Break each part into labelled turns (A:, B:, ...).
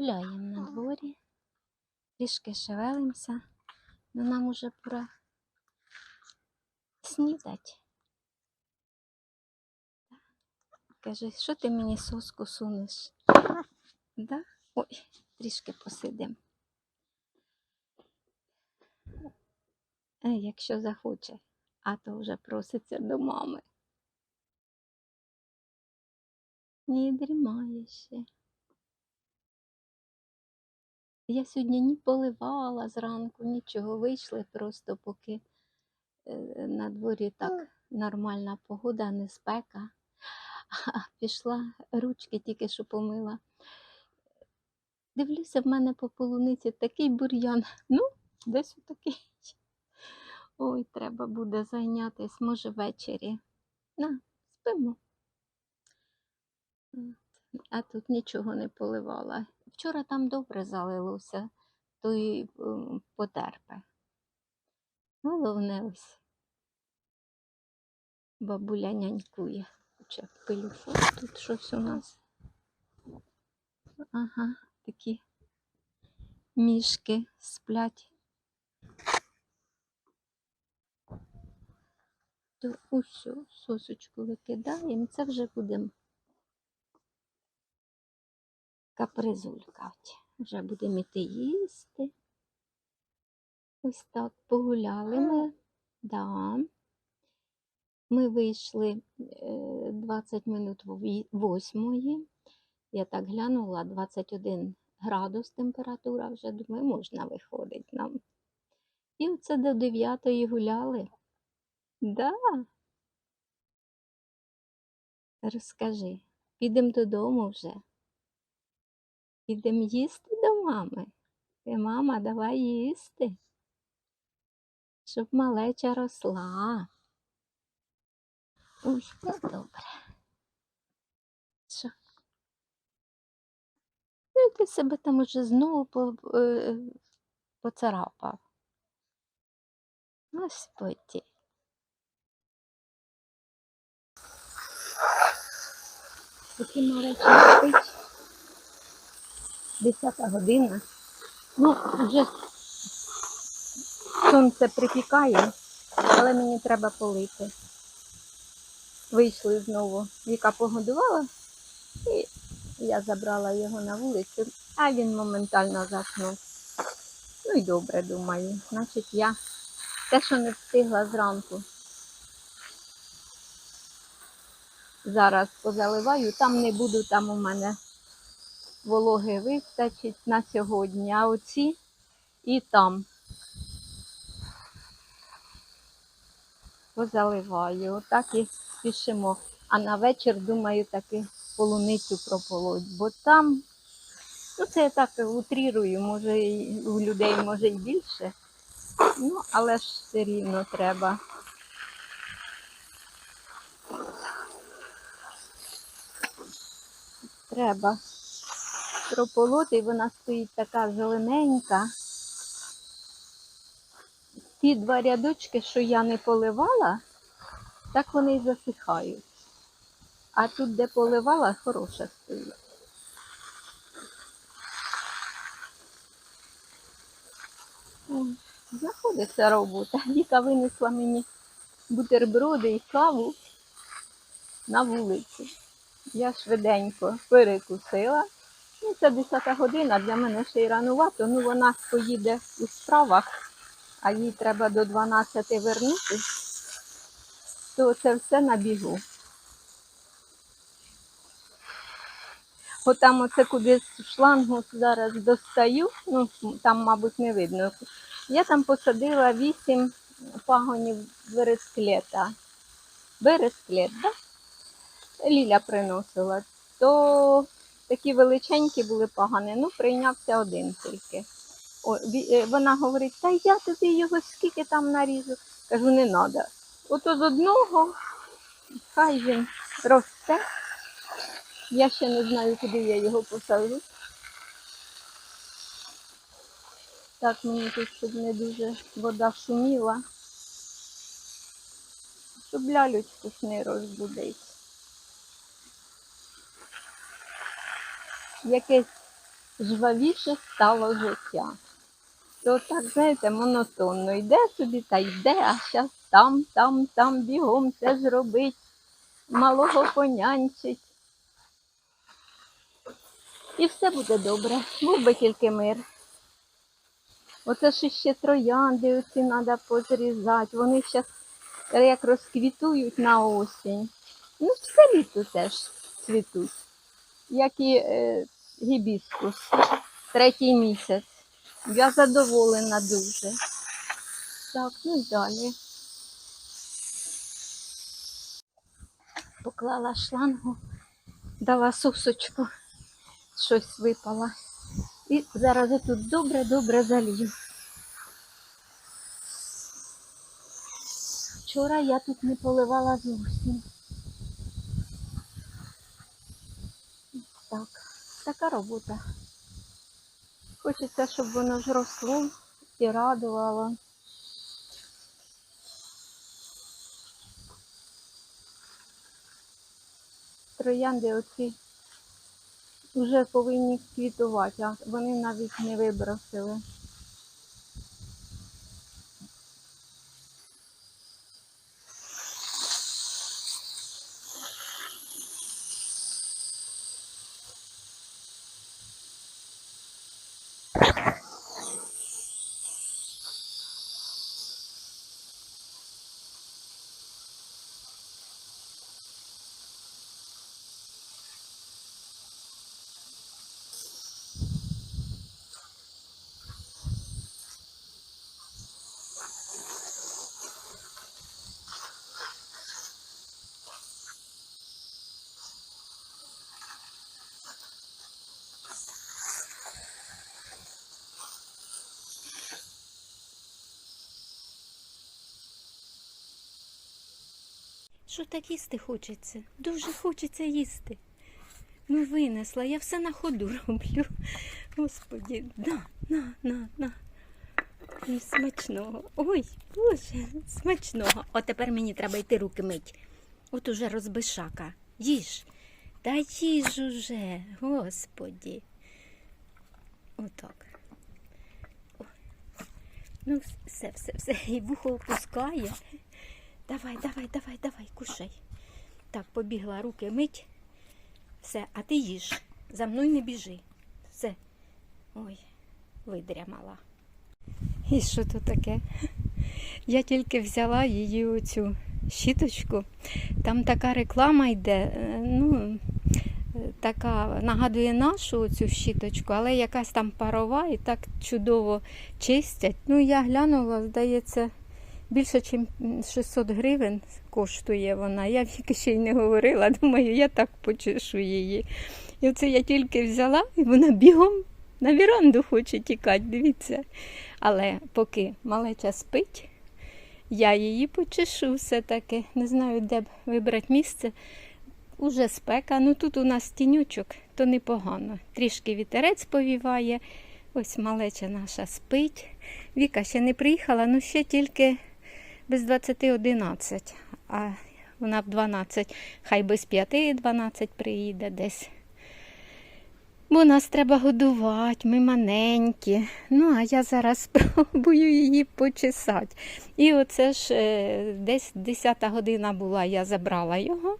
A: Гуляємо на дворі, трішки шевелимося, але нам уже пора снідати. Каже, що ти мені соску сунеш? Да? Ой, трішки посидимо. Е, Якщо захоче, а то вже проситься до мами. Ні, дрімає ще. Я сьогодні ні поливала зранку, нічого. Вийшли просто поки е, на дворі так нормальна погода, не спека. А пішла, ручки тільки що помила. Дивлюся, в мене по полуниці такий бур'ян. Ну, десь отакий. Ой, треба буде зайнятися, може, ввечері. На, спимо. А тут нічого не поливала. Вчора там добре залилося, то й потерпе. Головне ось бабуля нянькує. Хоча пилюфон тут щось у нас. Ага, такі мішки сплять. То усю сосочку викидаємо, це вже будемо капризулькати. Вже будемо іти їсти. Ось так погуляли ми. Да. Ми вийшли е, 20 минут ві- восьмої. Я так глянула, 21 градус температура вже, думаю, можна виходить нам. І оце до 9 гуляли. Да. Розкажи, підемо додому вже. Підемо їсти до мами. Ти, мама, давай їсти. Щоб малеча росла. Ой, ну добре. Що? Ну, ти себе там уже знову по, е, поцарапав. Господи. Поки малеча спить. Десята година. Ну, вже сонце припікає, але мені треба полити. Вийшли знову. Віка погодувала, і я забрала його на вулицю, а він моментально заснув. Ну і добре, думаю. Значить, я те, що не встигла зранку. Зараз позаливаю, там не буду, там у мене вологи вистачить на сьогодні, а оці і там позаливаю. Отак і спішимо. А на вечір, думаю, таки полуницю прополоть, бо там, ну це я так утрірую, може і у людей може і більше. Ну, але ж все рівно треба. Треба прополоти, і вона стоїть така зелененька. Ті два рядочки, що я не поливала, так вони і засихають. А тут, де поливала, хороша стоїть. Знаходиться робота. Віка винесла мені бутерброди і каву на вулицю. Я швиденько перекусила. Ну, це 10 година, для мене ще й ранувато. Ну, вона поїде у справах, а їй треба до 12 вернути, то це все на бігу. Отам оце кудись шлангу зараз достаю, ну там, мабуть, не видно. Я там посадила 8 пагонів бересклета. Бересклет, так? Ліля приносила, то такі величенькі були пагани, ну прийнявся один тільки. О, е, вона говорить, та я тобі його скільки там наріжу. Кажу, не треба. Ото з одного, хай він росте. Я ще не знаю, куди я його посажу. Так мені тут, щоб не дуже вода шуміла. Щоб лялючку не розбудить. Якесь жвавіше стало життя. То так, знаєте, монотонно йде собі та йде, а зараз там, там, там бігом це зробить, малого понянчить. І все буде добре, був би тільки мир. Оце ж ще троянди оці треба позрізати. Вони зараз як розквітують на осінь. Ну, все літо теж цвітуть, як і е, гібіскус, третій місяць. Я задоволена дуже. Так, ну і далі. Поклала шлангу, дала сосочку, щось випало. І зараз я тут добре-добре залью. Вчора я тут не поливала зовсім. Так, така робота. Хочеться, щоб воно ж росло і радувало. Троянди оці вже повинні квітувати, а вони навіть не вибросили.
B: Що так їсти хочеться? Дуже хочеться їсти. Ну, винесла, я все на ходу роблю. Господі, на, на, на, на. І смачного. Ой, боже, смачного. От тепер мені треба йти руки мить. От уже розбишака. Їж. Та їж уже, господі. Отак. О. Ну, все, все, все. І вухо опускає. Давай, давай, давай, давай, кушай. Так, побігла руки мить. Все, а ти їж. За мною не біжи. Все. Ой, видря мала. І що то таке? Я тільки взяла її оцю щіточку. Там така реклама йде. е, Ну, е, така нагадує нашу оцю щіточку, але якась там парова і так чудово чистять. Ну, я глянула, здається, більше, ніж 600 гривень коштує вона. Я віки ще й не говорила, думаю, я так почешу її. І оце я тільки взяла, і вона бігом на віранду хоче тікати, дивіться. Але поки малеча спить, я її почешу все-таки. Не знаю, де б вибрати місце. Уже спека. Ну тут у нас тінючок, то непогано. Трішки вітерець повіває. Ось малеча наша спить. Віка ще не приїхала, ну ще тільки без 20.11, а вона в 12, хай без 5.12 приїде десь. Бо нас треба годувати, ми маленькі. Ну, а я зараз спробую її почесати. І оце ж е, десь 10 година була, я забрала його.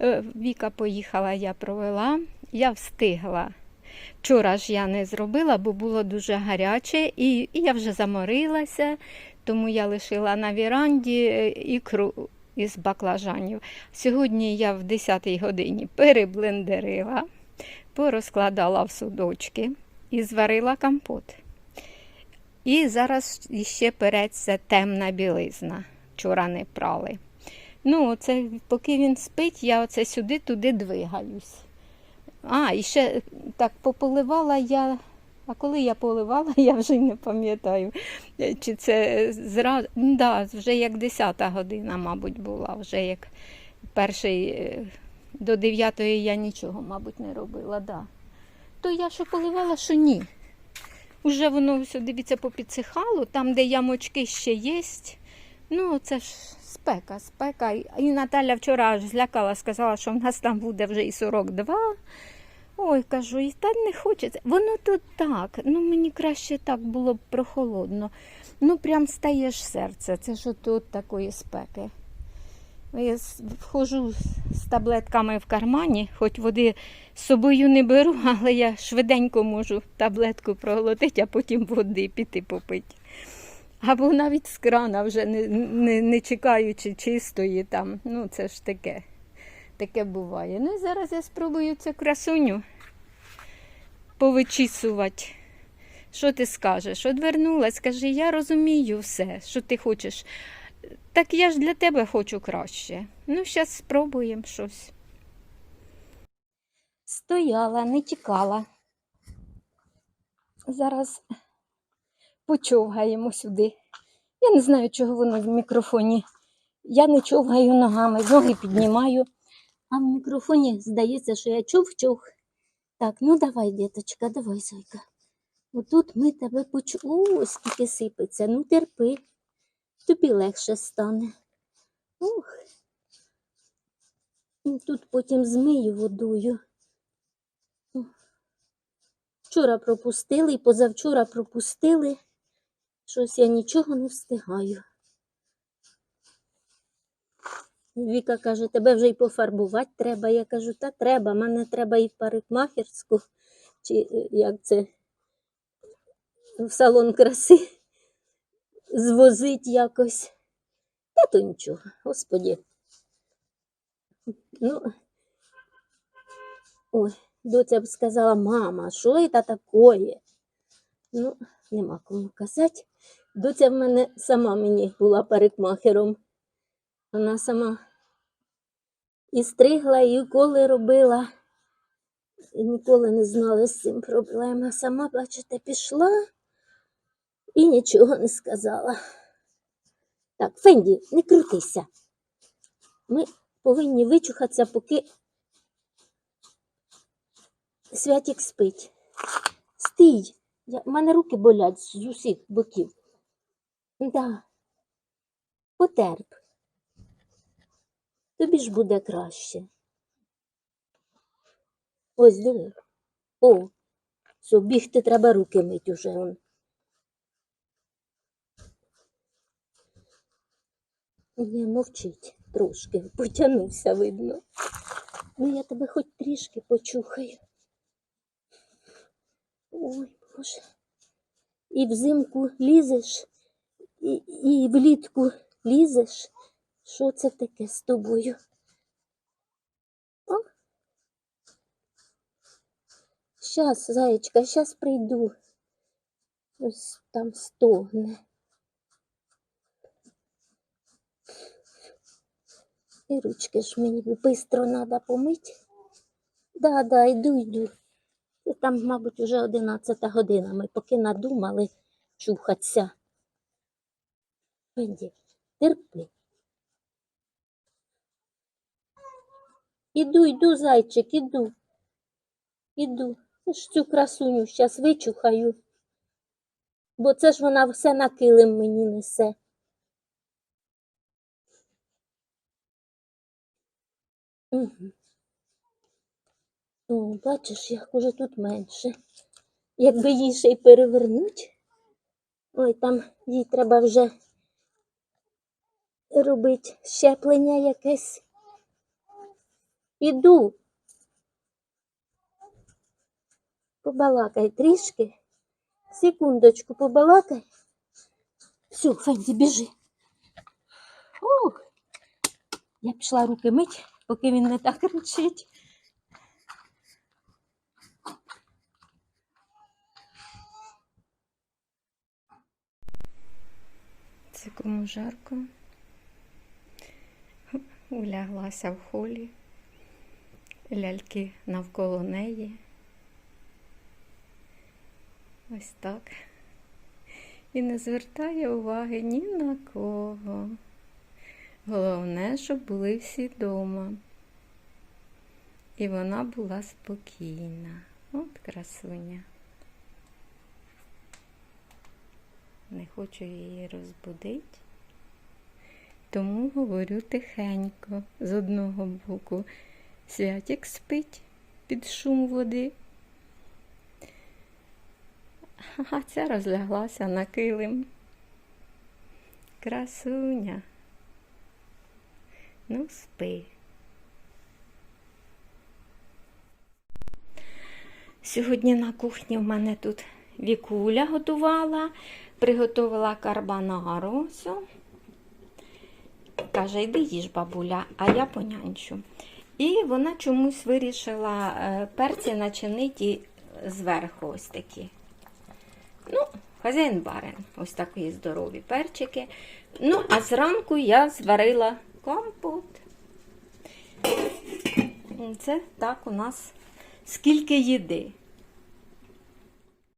B: Е, Віка поїхала, я провела, я встигла. Вчора ж я не зробила, бо було дуже гаряче, і, і я вже заморилася, тому я лишила на віранді е, ікру із баклажанів. Сьогодні я в 10-й годині переблендерила, порозкладала в судочки і зварила компот. І зараз ще переться темна білизна. Вчора не прали. Ну, оце, поки він спить, я оце сюди-туди двигаюсь. А, і ще так пополивала я. А коли я поливала, я вже не пам'ятаю. Е, Чи це зразу. Да, вже як 10 година, мабуть, була, вже як перший е, до 9 я нічого, мабуть, не робила. Да. То я що поливала, що ні. Уже воно все, дивіться, попідсихало, там, де ямочки ще є. Ну, це ж спека, спека. І Наталя вчора аж злякала, сказала, що в нас там буде вже і 42. Ой, кажу, і та не хочеться. Воно тут так. Ну мені краще так було б прохолодно. Ну, прям стаєш серце. Це ж от такої спеки. Я входжу з таблетками в кармані, хоч води з собою не беру, але я швиденько можу таблетку проглотити, а потім води піти попити. Або навіть з крана вже не, не, не чекаючи чистої там. Ну, це ж таке. Таке буває. Ну і зараз я спробую цю красуню повичісувати. Що ти скажеш? Одвернулась, скажи, я розумію все, що ти хочеш. Так я ж для тебе хочу краще. Ну, зараз спробуємо щось. Стояла, не тікала. Зараз почовгаємо сюди. Я не знаю, чого воно в мікрофоні. Я не човгаю ногами, ноги піднімаю. А в мікрофоні здається, що я човх-човх. Так, ну давай, діточка, давай, зайка. Отут ми тебе почули. О, скільки сипеться. Ну терпи, тобі легше стане. Ух. Ну, Тут потім змию водою. Вчора пропустили і позавчора пропустили. Щось я нічого не встигаю. Віка каже, тебе вже й пофарбувати треба. Я кажу, та треба, мене треба і в парикмахерську, чи е, як це в салон краси звозить якось. Та то нічого, господі. Ну, ой, доця б сказала, мама, що це таке? Ну, нема кому казати. Доця в мене сама мені була парикмахером. Вона сама і стригла, і уколи робила. І ніколи не знала з цим проблема. Сама, бачите, пішла і нічого не сказала. Так, Фенді, не крутися. Ми повинні вичухатися, поки Святік спить. Стій. В мене руки болять з усіх боків. Да. Потерп. Тобі ж буде краще. Ось диви. О, все, бігти треба руки мить уже. Он. Не мовчить трошки, потягнувся, видно. Ну, я тебе хоч трішки почухаю. Ой, Боже. І взимку лізеш, і, і влітку лізеш. Що це таке з тобою? О. Щас, зайчка, щас прийду. Ось там стогне. І ручки ж мені бистро треба помити. Да, да, йду, йду. Там, мабуть, уже одинадцята година. Ми поки надумали чухатися. Терпи. Іду, йду, зайчик, іду. Іду. Ж цю красуню зараз вичухаю. Бо це ж вона все на килим мені несе. Угу. О, бачиш, як уже тут менше. Якби її ще й перевернуть. Ой, там їй треба вже робити щеплення якесь. Іду. Побалакай трішки. Секундочку, побалакай. Все, Фенді, біжи. Ух. Я пішла руки мить, поки він не так кричить. Це кому жарко. Уляглася в холі. Ляльки навколо неї. Ось так. І не звертає уваги ні на кого. Головне, щоб були всі вдома. І вона була спокійна. От красуня. Не хочу її розбудити. Тому говорю тихенько з одного боку. Святік спить, під шум води. А ця розляглася на килим. Красуня. Ну, спи. Сьогодні на кухні в мене тут Вікуля готувала, приготувала карбонару. Каже, йди їж, бабуля, а я понянчу. І вона чомусь вирішила е, перці начинити зверху ось такі. Ну, хазяїн барин, ось такі здорові перчики. Ну, а зранку я зварила компот. Це так у нас скільки їди.